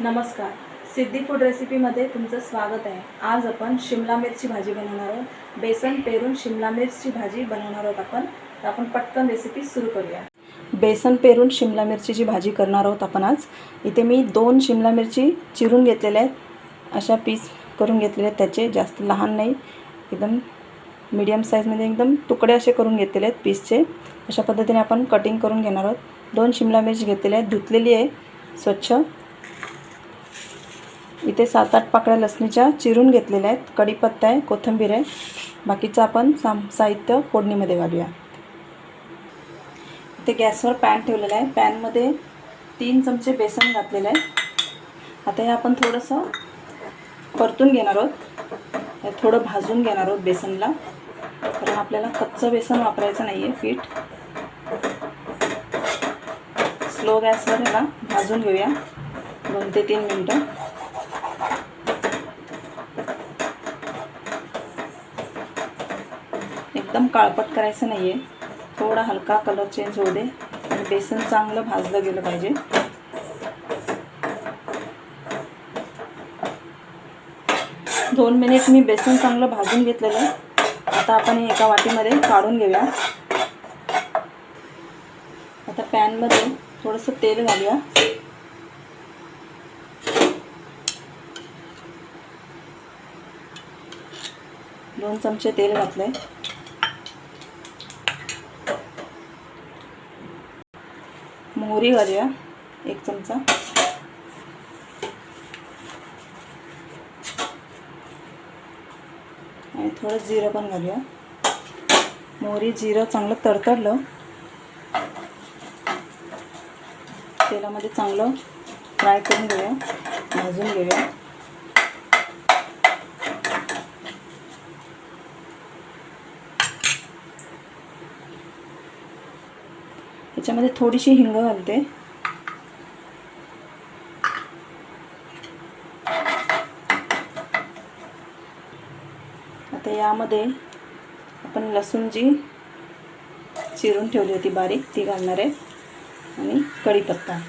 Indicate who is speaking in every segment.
Speaker 1: नमस्कार. सिद्धी फूड रेसिपीमध्ये तुमचं स्वागत आहे. आज आपण शिमला मिरची भाजी बनवणार आहोत. बेसन पेरून शिमला मिरची भाजी बनवणार आहोत आपण. तर आपण पटकन रेसिपी सुरू करूया. बेसन पेरून शिमला मिरचीची भाजी करणार आहोत आपण आज. इथे मी दोन शिमला मिरची चिरून घेतलेल्या आहेत. अशा पीस करून घेतलेले आहेत त्याचे. जास्त लहान नाही. एकदम मीडियम साईजमध्ये एकदम तुकडे असे करून घेतलेले आहेत पीसचे अशा पद्धतीने आपण कटिंग करून घेणार आहोत. दोन शिमला मिरची घेतलेली आहेत. धुतलेली आहे. स्वच्छ. इथे सात आठ पाकळ्या लसणीच्या चिरून घेतलेल्या आहेत. कढीपत्ता आहे कोथिंबीर आहे. बाकीचं आपण साम साहित्य फोडणीमध्ये घालूया. इथे गॅसवर पॅन ठेवलेला आहे. पॅनमध्ये तीन चमचे बेसन घातलेलं आहे. आता हे आपण थोडंसं परतून घेणार आहोत. हे थोडं भाजून घेणार आहोत बेसनला. कारण आपल्याला कच्चं बेसन वापरायचं नाही आहे पीठ. स्लो गॅसवर ह्याला भाजून घेऊया. दोन ते तीन मिनटं. एकदम काळपट करायचं नाही आहे थोडा हलका कलर चेंज होऊ दे. आणि बेसन चांगलं भाजलं गेलं पाहिजे. दोन मिनिट मी बेसन चांगलं भाजून घेतलेलं आहे. आता आपण हे एका वाटीमध्ये काढून घेऊया. आता पॅनमध्ये थोडंसं तेल घालूया. दोन चमचे तेल घातलंय. मोहरी घालूया एक चमचा. आणि थोडं जिरं पण घालूया. मोहरी जिरं चांगलं तडतडलं. तेलामध्ये चांगलं फ्राय करून घेऊया भाजून घेऊया. याच्यामध्ये थोडीशी हिंग घालते. आता यामध्ये आपण लसूण जी चिरून ठेवली होती बारीक ती घालणार आहे. आणि कढीपत्ता.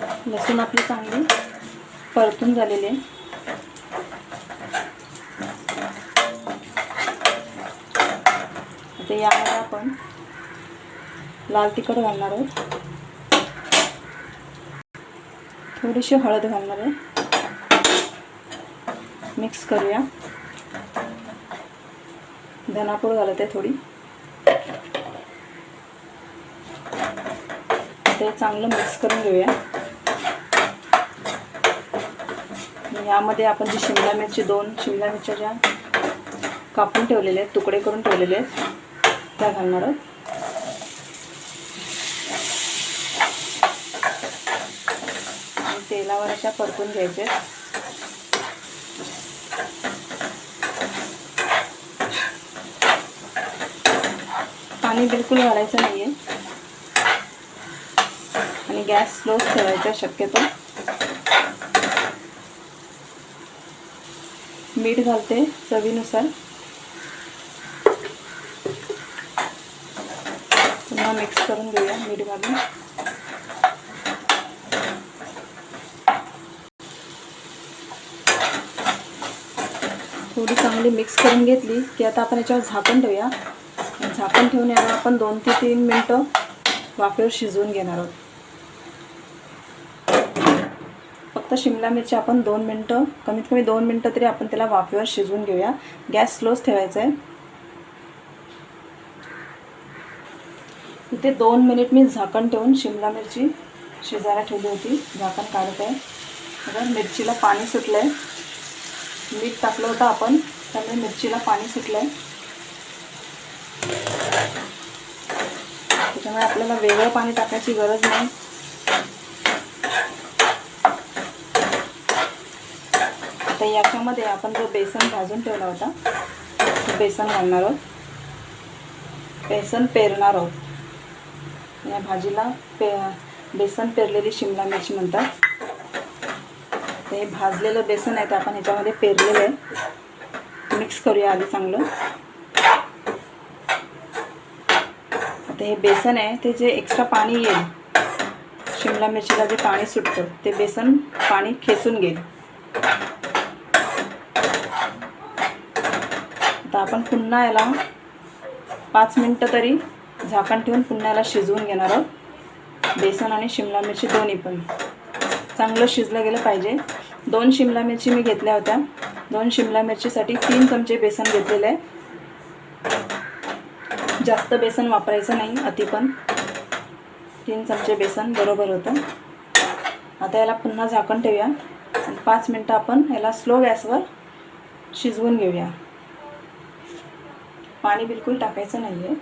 Speaker 1: लसूण आपली चांगली परतून झालेली आहे. आता यामध्ये आपण लाल तिखट घालणार आहोत. थोडीशी हळद घालणार आहे. मिक्स करूया. धनापूड घालत आहे थोडी. ते चांगलं मिक्स करून घेऊया. यामध्ये आपण जी शिमला मिरची दोन शिमला मिरच्या ज्या कापून ठेवलेल्या आहेत तुकडे करून ठेवलेले आहेत त्या घालणार आहोत. तेलावर अशा परतून घ्यायचे पाणी बिलकुल घालायचं नाही आहे आणि गॅस स्लोच ठेवायचा शक्यतो. मीठ घालते चवीनुसार. पुन्हा मिक्स करून घेऊया मीठ घालून. थोडी चांगली मिक्स करून घेतली की आता आपण याच्यावर झाकण ठेवूया. झाकण ठेवून याला आपण दोन ते तीन मिनटं वाफेवर शिजवून घेणार आहोत. फक्त शिमला मिरची आपण दोन मिनटं कमीत कमी दोन मिनटं तरी आपण त्याला वाफेवर शिजवून घेऊया. गॅस स्लोच ठेवायचा आहे. इथे दोन मिनिट मी झाकण ठेवून शिमला मिरची शिजायला ठेवली होती. झाकण काढत आहे. बघा मिरचीला पाणी सुटलं आहे मीठ टाकलं होतं आपण त्यामुळे मिरचीला पाणी सुटलं आहे त्याच्यामुळे आपल्याला वेगळं पाणी टाकायची गरज नाही. आता याच्यामध्ये आपण जो बेसन भाजून ठेवला होता तो बेसन घालणार आहोत. बेसन पेरणार आहोत. या भाजीला पे बेसन पेरलेली शिमला मिरची म्हणतात. ते भाजलेलं बेसन आहे ते आपण ह्याच्यामध्ये पेरलेलं आहे. मिक्स करूया आधी चांगलं. आता हे बेसन आहे ते जे एक्स्ट्रा पाणी येईल शिमला मिरचीला जे पाणी सुटतं ते बेसन पाणी खेचून घेईल. आता आपण पुन्हा याला पाच मिनटं तरी झाकण ठेवून पुन्हा याला शिजवून घेणार आहोत. बेसन आणि शिमला मिरची दोन्ही पण. चांगलं शिजलं गेलं पाहिजे. दोन शिमला मिरची मी घेतल्या होत्या. दोन शिमला मिरचीसाठी तीन चमचे बेसन घेतलेलं आहे. जास्त बेसन वापरायचं नाही अति पण. तीन चमचे बेसन बरोबर होतं. आता याला पुन्हा झाकण ठेवूया. पाच मिनटं आपण याला स्लो गॅसवर शिजवून घेऊया. पाणी बिलकुल टाकायचं नाही आहे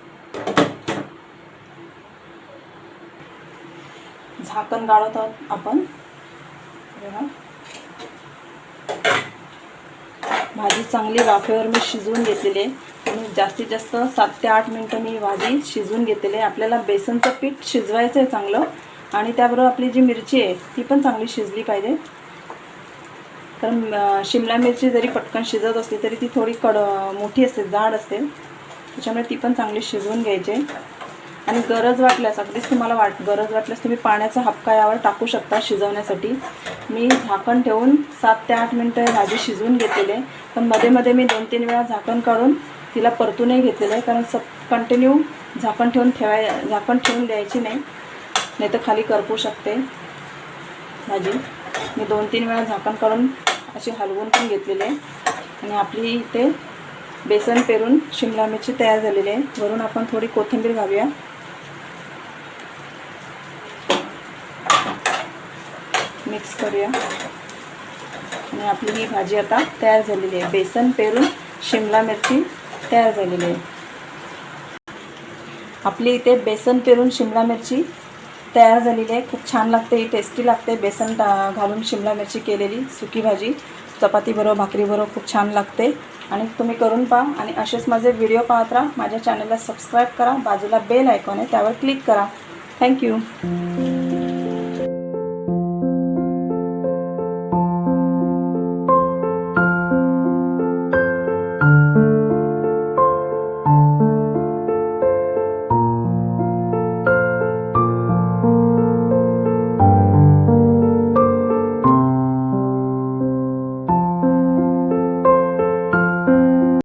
Speaker 1: झाकण गाळत आहोत आपण. भाजी चांगली वाफेवर मी शिजवून घेतलेली आहे. आणि जास्तीत जास्त सात ते आठ मिनटं मी भाजी शिजवून घेतलेली आहे. आपल्याला बेसनचं पीठ शिजवायचं आहे चांगलं. आणि त्याबरोबर आपली जी मिरची आहे ती पण चांगली शिजली पाहिजे. कारण शिमला मिरची जरी पटकन शिजत असली तरी ती थोडी कड मोठी असते जाड असते. त्याच्यामुळे ती पण चांगली शिजवून घ्यायची. आणि गरज वाटल्यास अगदीच तुम्हाला वाट गरज वाटल्यास तुम्ही पाण्याचा हपका यावर टाकू शकता शिजवण्यासाठी. मी झाकण ठेवून सात ते आठ मिनटं भाजी शिजवून घेतलेली आहे. पण मध्ये मध्ये मी दोन तीन वेळा झाकण काढून तिला परतूनही घेतलेलं आहे. कारण स कंटिन्यू झाकण ठेवून ठेवाय झाकण ठेवून द्यायची नाही. नाही तर खाली करपू शकते भाजी. मी दोन तीन वेळा झाकण काढून अशी हलवून पण घेतलेली आहे. आणि आपली इथे बेसन पेरून शिमला मिरची तयार झालेली आहे. वरून आपण थोडी कोथिंबीर घालूया. मिक्स करूया. आणि आपली ही भाजी आता तयार झालेली आहे. बेसन पेरून शिमला मिरची तयार झालेली आहे. आपली इथे बेसन पेरून शिमला मिरची तयार झालेली आहे. खूप छान लागते ही टेस्टी लागते. बेसन घालून शिमला मिरची केलेली सुकी भाजी. चपातीबरोबर भाकरीबरोबर खूप छान लागते. आणि तुम्ही करून पहा आणि असेच माझे व्हिडिओ पाहत राहा. माझ्या चॅनलला सबस्क्राईब करा. बाजूला बेल आयकॉन आहे त्यावर क्लिक करा. थँक्यू